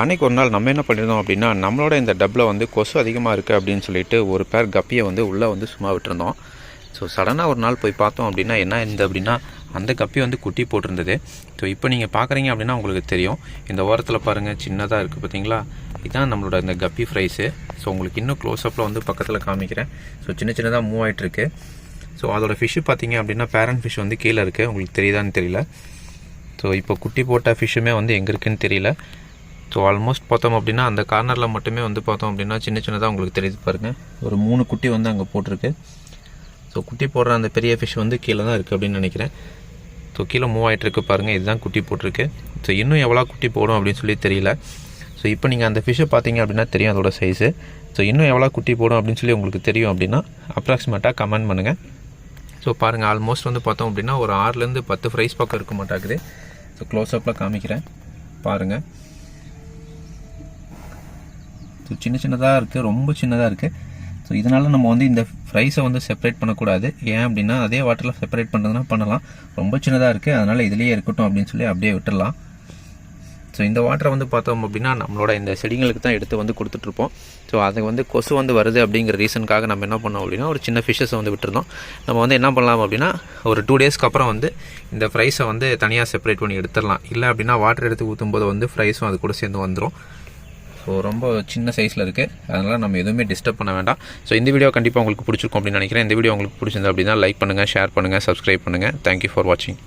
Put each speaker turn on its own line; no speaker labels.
அன்னைக்கு ஒரு நாள் நம்ம என்ன பண்ணியிருந்தோம் அப்படின்னா நம்மளோட இந்த டப்பில் வந்து கொசு அதிகமாக இருக்குது அப்படின்னு சொல்லிட்டு ஒரு பேர் கப்பியை வந்து உள்ளே வந்து சும்மா விட்டுருந்தோம். ஸோ சடனாக ஒரு நாள் போய் பார்த்தோம் அப்படின்னா என்ன இருந்தது அப்படின்னா அந்த கப்பி வந்து குட்டி போட்டிருந்தது. ஸோ இப்போ நீங்கள் பார்க்குறீங்க அப்படின்னா உங்களுக்கு தெரியும். இந்த ஓரத்தில் பாருங்கள் சின்னதாக இருக்குது பார்த்தீங்களா இதுதான் நம்மளோட இந்த கப்பி ஃப்ரைஸு ஸோ உங்களுக்கு இன்னும் க்ளோஸ்அப்பில் வந்து பக்கத்தில் காமிக்கிறேன். ஸோ சின்ன சின்னதாக மூவ் ஆகிட்டுருக்கு ஸோ அதோட ஃபிஷ்ஷு பார்த்தீங்க அப்படின்னா பேரண்ட் ஃபிஷ் வந்து கீழே இருக்குது உங்களுக்கு தெரியுதான்னு தெரியல. ஸோ இப்போ குட்டி போட்ட ஃபிஷ்ஷுமே வந்து எங்கே இருக்குன்னு தெரியல. ஸோ ஆல்மோஸ்ட் பார்த்தோம் அப்படின்னா அந்த கார்னரில் மட்டுமே வந்து பார்த்தோம் அப்படின்னா சின்ன சின்னதாக உங்களுக்கு தெரியுது பாருங்கள் ஒரு மூணு குட்டி வந்து அங்கே போட்டிருக்கு. ஸோ குட்டி போடுற அந்த பெரிய ஃபிஷ் வந்து கீழே தான் இருக்குது அப்படின்னு நினைக்கிறேன். ஸோ கீழே மூவ் ஆகிட்டு இருக்கு பாருங்கள் இதுதான் குட்டி போட்டிருக்கு. ஸோ இன்னும் எவ்வளோ குட்டி போடும் அப்படின்னு சொல்லி தெரியல. ஸோ இப்போ நீங்கள் அந்த ஃபிஷ்ஷை பார்த்தீங்க அப்படின்னா தெரியும் அதோட சைஸு ஸோ இன்னும் எவ்வளோ குட்டி போடும் அப்படின்னு சொல்லி உங்களுக்கு தெரியும் அப்படின்னா அப்ராக்சிமேட்டாக கமெண்ட் பண்ணுங்கள் ஸோ பாருங்கள் ஆல்மோஸ்ட் வந்து பார்த்தோம் அப்படின்னா ஒரு ஆறுலேருந்து பத்து ஃப்ரைஸ் பக்கம் இருக்க மாட்டாக்குது ஸோ க்ளோஸ்அப்பில் காமிக்கிறேன். பாருங்கள் ஸோ சின்ன சின்னதாக இருக்குது ரொம்ப சின்னதாக இருக்குது ஸோ இதனால் நம்ம வந்து இந்த ஃப்ரைஸை வந்து செப்பரேட் பண்ணக்கூடாது. ஏன் அப்படின்னா அதே வாட்டரில் செப்பரேட் பண்ணுறதுனா பண்ணலாம். ரொம்ப சின்னதாக இருக்குது அதனால் இதுலேயே இருக்கட்டும் அப்படின்னு சொல்லி அப்படியே விட்டுடலாம். ஸோ இந்த வாட்டரை வந்து பார்த்தோம் அப்படின்னா நம்மளோட இந்த செடிங்களுக்கு தான் எடுத்து வந்து கொடுத்துட்ருப்போம். ஸோ அது வந்து கொசு வந்து வருது அப்படிங்கிற ரீசனுக்காக நம்ம என்ன பண்ணோம் அப்படின்னா ஒரு சின்ன ஃபிஷ்ஷஸை வந்து விட்டுருந்தோம். நம்ம வந்து என்ன பண்ணலாம் அப்படின்னா ஒரு டூ டேஸ்க்கு அப்புறம் வந்து இந்த ஃப்ரைஸை வந்து தனியாக செப்பரேட் பண்ணி எடுத்துடலாம். இல்லை அப்படின்னா வாட்டர் எடுத்து ஊற்றும் போது வந்து ஃப்ரைஸும் அது கூட சேர்ந்து வந்துடும் ஸோ ரொம்ப சின்ன சைஸில் இருக்குது அதனால் நம்ம எதுவுமே டிஸ்டர்ப் பண்ண வேண்டாம். ஸோ இந்த வீடியோ கண்டிப்பாக உங்களுக்கு பிடிச்சிருக்கும் அப்படின்னு நினைக்கிறேன். இந்த வீடியோ உங்களுக்கு பிடிச்சிருந்தா அப்படின்னா லைக் பண்ணுங்கள் ஷேர் பண்ணுங்கள் சப்ஸ்கிரைப் பண்ணுங்கள் தேங்க்யூ ஃபார் வாட்சிங்